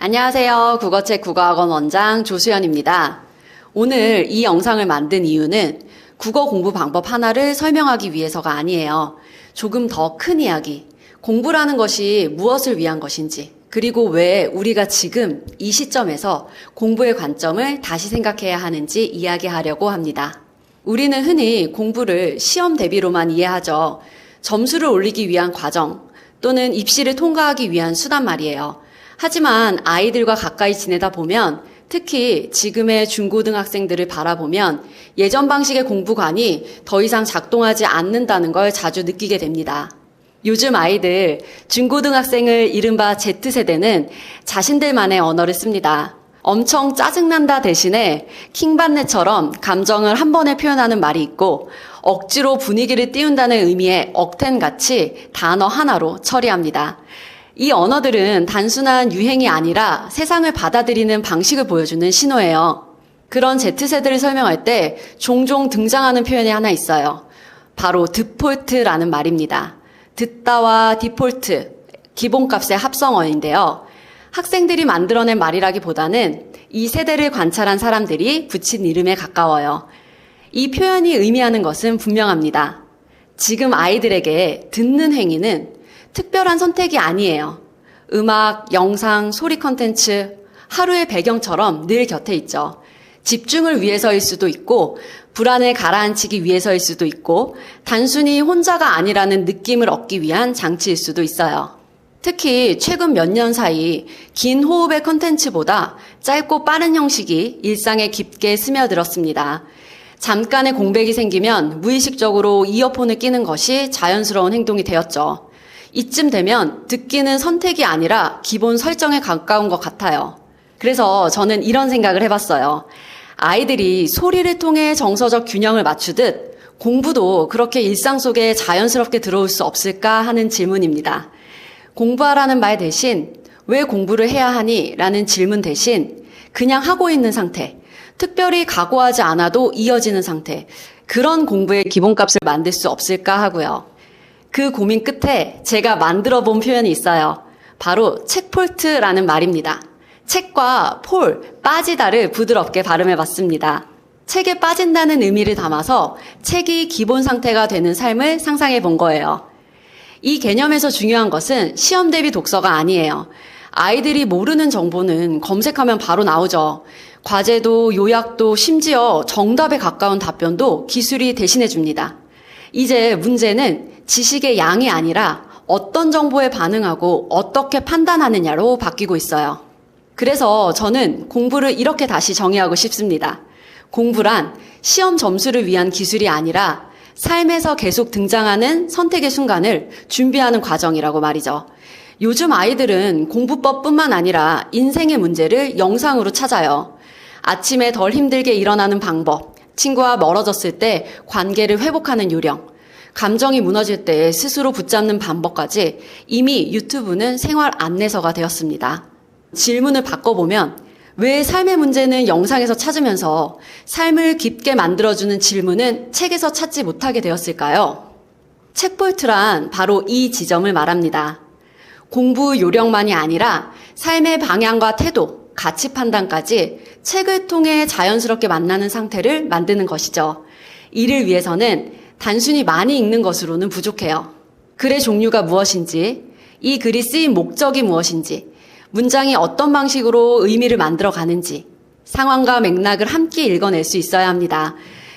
안녕하세요. 국어책 국어학원 원장 조수연입니다. 오늘 이 영상을 만든 이유는 국어 공부 방법 하나를 설명하기 위해서가 아니에요. 조금 더 큰 이야기. 공부라는 것이 무엇을 위한 것인지, 그리고 왜 우리가 지금 이 시점에서 공부의 관점을 다시 생각해야 하는지 이야기하려고 합니다. 우리는 흔히 공부를 시험 대비로만 이해하죠. 점수를 올리기 위한 과정 또는 입시를 통과하기 위한 수단 말이에요. 하지만 아이들과 가까이 지내다 보면 특히 지금의 중고등학생들을 바라보면 예전 방식의 공부관이 더 이상 작동하지 않는다는 걸 자주 느끼게 됩니다. 요즘 아이들, 중고등학생을 이른바 Z세대는 자신들만의 언어를 씁니다. 엄청 짜증난다 대신에 킹받네처럼 감정을 한 번에 표현하는 말이 있고 억지로 분위기를 띄운다는 의미의 억텐 같이 단어 하나로 처리합니다. 이 언어들은 단순한 유행이 아니라 세상을 받아들이는 방식을 보여주는 신호예요. 그런 Z세대를 설명할 때 종종 등장하는 표현이 하나 있어요. 바로 드폴트라는 말입니다. 듣다와 디폴트, 기본값의 합성어인데요. 학생들이 만들어낸 말이라기보다는 이 세대를 관찰한 사람들이 붙인 이름에 가까워요. 이 표현이 의미하는 것은 분명합니다. 지금 아이들에게 듣는 행위는 특별한 선택이 아니에요. 음악, 영상, 소리 컨텐츠, 하루의 배경처럼 늘 곁에 있죠. 집중을 위해서일 수도 있고, 불안을 가라앉히기 위해서일 수도 있고, 단순히 혼자가 아니라는 느낌을 얻기 위한 장치일 수도 있어요. 특히 최근 몇 년 사이 긴 호흡의 컨텐츠보다 짧고 빠른 형식이 일상에 깊게 스며들었습니다. 잠깐의 공백이 생기면 무의식적으로 이어폰을 끼는 것이 자연스러운 행동이 되었죠. 이쯤 되면 듣기는 선택이 아니라 기본 설정에 가까운 것 같아요. 그래서 저는 이런 생각을 해봤어요. 아이들이 소리를 통해 정서적 균형을 맞추듯 공부도 그렇게 일상 속에 자연스럽게 들어올 수 없을까 하는 질문입니다. 공부하라는 말 대신 왜 공부를 해야 하니? 라는 질문 대신 그냥 하고 있는 상태, 특별히 각오하지 않아도 이어지는 상태, 그런 공부의 기본값을 만들 수 없을까 하고요. 그 고민 끝에 제가 만들어 본 표현이 있어요. 바로 책폴트라는 말입니다. 책과 폴, 빠지다를 부드럽게 발음해 봤습니다. 책에 빠진다는 의미를 담아서 책이 기본 상태가 되는 삶을 상상해 본 거예요. 이 개념에서 중요한 것은 시험 대비 독서가 아니에요. 아이들이 모르는 정보는 검색하면 바로 나오죠. 과제도 요약도 심지어 정답에 가까운 답변도 기술이 대신해 줍니다. 이제 문제는 지식의 양이 아니라 어떤 정보에 반응하고 어떻게 판단하느냐로 바뀌고 있어요. 그래서 저는 공부를 이렇게 다시 정의하고 싶습니다. 공부란 시험 점수를 위한 기술이 아니라 삶에서 계속 등장하는 선택의 순간을 준비하는 과정이라고 말이죠. 요즘 아이들은 공부법뿐만 아니라 인생의 문제를 영상으로 찾아요. 아침에 덜 힘들게 일어나는 방법, 친구와 멀어졌을 때 관계를 회복하는 요령, 감정이 무너질 때 스스로 붙잡는 방법까지 이미 유튜브는 생활 안내서가 되었습니다. 질문을 바꿔보면 왜 삶의 문제는 영상에서 찾으면서 삶을 깊게 만들어주는 질문은 책에서 찾지 못하게 되었을까요? 책볼트란 바로 이 지점을 말합니다. 공부 요령만이 아니라 삶의 방향과 태도, 가치 판단까지 책을 통해 자연스럽게 만나는 상태를 만드는 것이죠. 이를 위해서는 단순히 많이 읽는 것으로는 부족해요. 글의 종류가 무엇인지, 이 글이 쓰인 목적이 무엇인지, 문장이 어떤 방식으로 의미를 만들어 가는지, 상황과 맥락을 함께 읽어낼 수 있어야 합니다.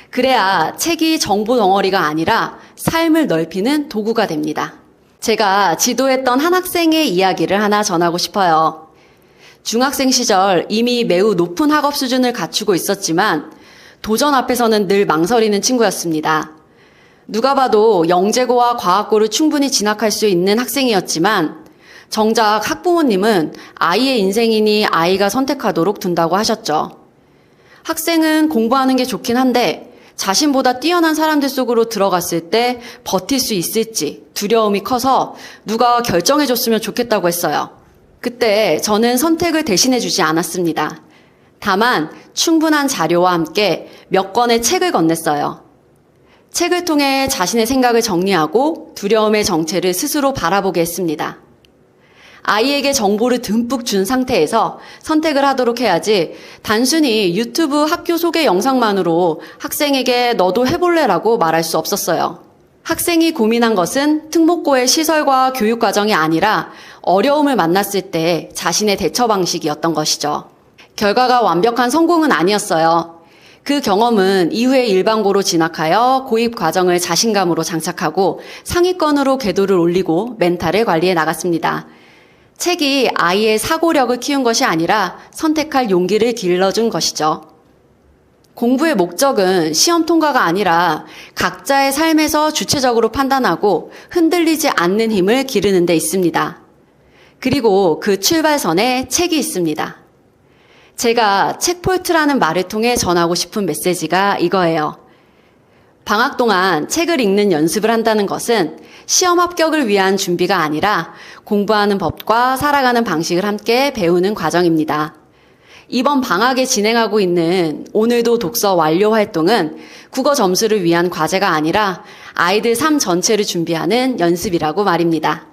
그래야 책이 정보 덩어리가 아니라 삶을 넓히는 도구가 됩니다. 제가 지도했던 한 학생의 이야기를 하나 전하고 싶어요. 중학생 시절 이미 매우 높은 학업 수준을 갖추고 있었지만 도전 앞에서는 늘 망설이는 친구였습니다. 누가 봐도 영재고와 과학고를 충분히 진학할 수 있는 학생이었지만 정작 학부모님은 아이의 인생이니 아이가 선택하도록 둔다고 하셨죠. 학생은 공부하는 게 좋긴 한데 자신보다 뛰어난 사람들 속으로 들어갔을 때 버틸 수 있을지 두려움이 커서 누가 결정해줬으면 좋겠다고 했어요. 그때 저는 선택을 대신해주지 않았습니다. 다만 충분한 자료와 함께 몇 권의 책을 건넸어요. 책을 통해 자신의 생각을 정리하고 두려움의 정체를 스스로 바라보게 했습니다. 아이에게 정보를 듬뿍 준 상태에서 선택을 하도록 해야지 단순히 유튜브 학교 소개 영상만으로 학생에게 너도 해볼래라고 말할 수 없었어요. 학생이 고민한 것은 특목고의 시설과 교육 과정이 아니라 어려움을 만났을 때 자신의 대처 방식이었던 것이죠. 결과가 완벽한 성공은 아니었어요. 그 경험은 이후에 일반고로 진학하여 고입 과정을 자신감으로 장착하고 상위권으로 궤도를 올리고 멘탈을 관리해 나갔습니다. 책이 아이의 사고력을 키운 것이 아니라 선택할 용기를 길러준 것이죠. 공부의 목적은 시험 통과가 아니라 각자의 삶에서 주체적으로 판단하고 흔들리지 않는 힘을 기르는 데 있습니다. 그리고 그 출발선에 책이 있습니다. 제가 책폴트라는 말을 통해 전하고 싶은 메시지가 이거예요. 방학 동안 책을 읽는 연습을 한다는 것은 시험 합격을 위한 준비가 아니라 공부하는 법과 살아가는 방식을 함께 배우는 과정입니다. 이번 방학에 진행하고 있는 오늘도 독서 완료 활동은 국어 점수를 위한 과제가 아니라 아이들 삶 전체를 준비하는 연습이라고 말입니다.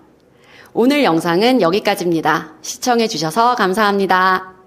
오늘 영상은 여기까지입니다. 시청해 주셔서 감사합니다.